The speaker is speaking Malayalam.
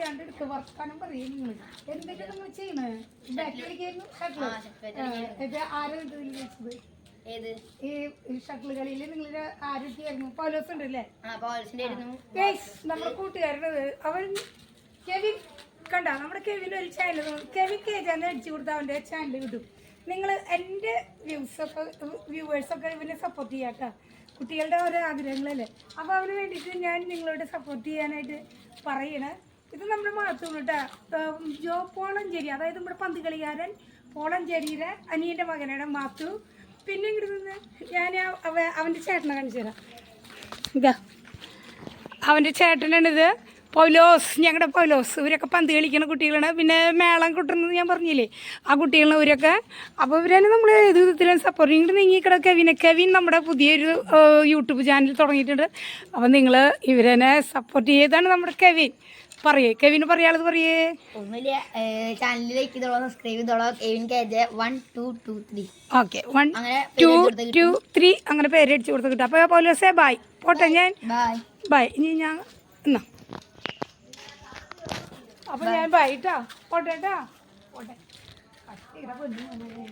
അറിയാണ്ട് എടുത്ത് വർക്കാനും പറയും നിങ്ങൾ എന്തൊക്കെ നിങ്ങൾ ചെയ്യണേ? ബാക്കിലേക്കായിരുന്നു ഷട്ടിൽ ആരും ഇത് വിളിച്ചത്? ഈ ഷട്ടിൽ കളിയിൽ നിങ്ങൾ ആരൊക്കെയായിരുന്നു പൗലോസ് ഉണ്ടല്ലേ? നമ്മുടെ കൂട്ടുകാരനത് അവൻ കെവിൻ കണ്ട? നമ്മുടെ കെവിൻ ഒരു ചാനൽ കെവിൻ കേജാന്ന് അടിച്ചു കൊടുത്താൽ അവന്റെ ചാനൽ കിട്ടും നിങ്ങൾ എന്റെ വ്യൂസൊക്കെ വ്യൂവേഴ്സൊക്കെ ഇവനെ സപ്പോർട്ട് ചെയ്യാട്ട കുട്ടികളുടെ ഓരോ ആഗ്രഹങ്ങളല്ലേ? അപ്പോൾ അവന് വേണ്ടിയിട്ട് ഞാൻ നിങ്ങളോട് സപ്പോർട്ട് ചെയ്യാനായിട്ട് പറയണേ. ഇത് നമ്മുടെ കേട്ടോ ജോ പോളഞ്ചേരി അതായത് നമ്മുടെ പന്ത് കളിക്കാരൻ പോളഞ്ചേരിയിലെ അനിയന്റെ മകനാണ് മാത്തു പിന്നെ ഇങ്ങോട്ട് നിന്ന് ഞാൻ അവ അവന്റെ ചേട്ടനെ കാണിച്ചു തരാം. ഇതാ അവന്റെ ചേട്ടനാണിത്. പൗലോസ് ഞങ്ങളുടെ പൗലോസ്. ഇവരൊക്കെ പന്ത് കളിക്കുന്ന കുട്ടികളാണ്. പിന്നെ മേളം കിട്ടുന്നത് ഞാൻ പറഞ്ഞില്ലേ? ആ കുട്ടികളാണ് ഇവരൊക്കെ. അപ്പോൾ ഇവരെ നമ്മൾ ഏത് വിധത്തിലും സപ്പോർട്ട് ഇങ്ങോട്ട് നീങ്ങിക്കിട കെവിനെ കെവിൻ. നമ്മുടെ പുതിയൊരു യൂട്യൂബ് ചാനൽ തുടങ്ങിയിട്ടുണ്ട്. അപ്പോൾ നിങ്ങൾ ഇവരെന്നെ സപ്പോർട്ട് ചെയ്താണ് നമ്മുടെ കെവിൻ. പറയേ. കെവിന് പറയാളത് പറയേ. ഒന്നുമില്ല. ചാനലിൽ ലൈക്ക് ചെയ്തോളൂ സബ്സ്ക്രൈബ് ചെയ്തോളൂ. Kevin K J one two two three okay one അങ്ങനെ ടു ടു ത്രീ അങ്ങനെ പേര് അടിച്ചു കൊടുത്ത് കിട്ടും. അപ്പോൾ പൗലോസേ ബായ് പോട്ടെ ഞാൻ. ബൈ ബൈ ഇനി ഞാൻ എന്നാ? അപ്പൊ ഞാൻ ബൈ ട്ടാ പോട്ടെ. ട്ടാ പോട്ടെ. കട്ടിയുടെ പൊന്നു. മോനെ.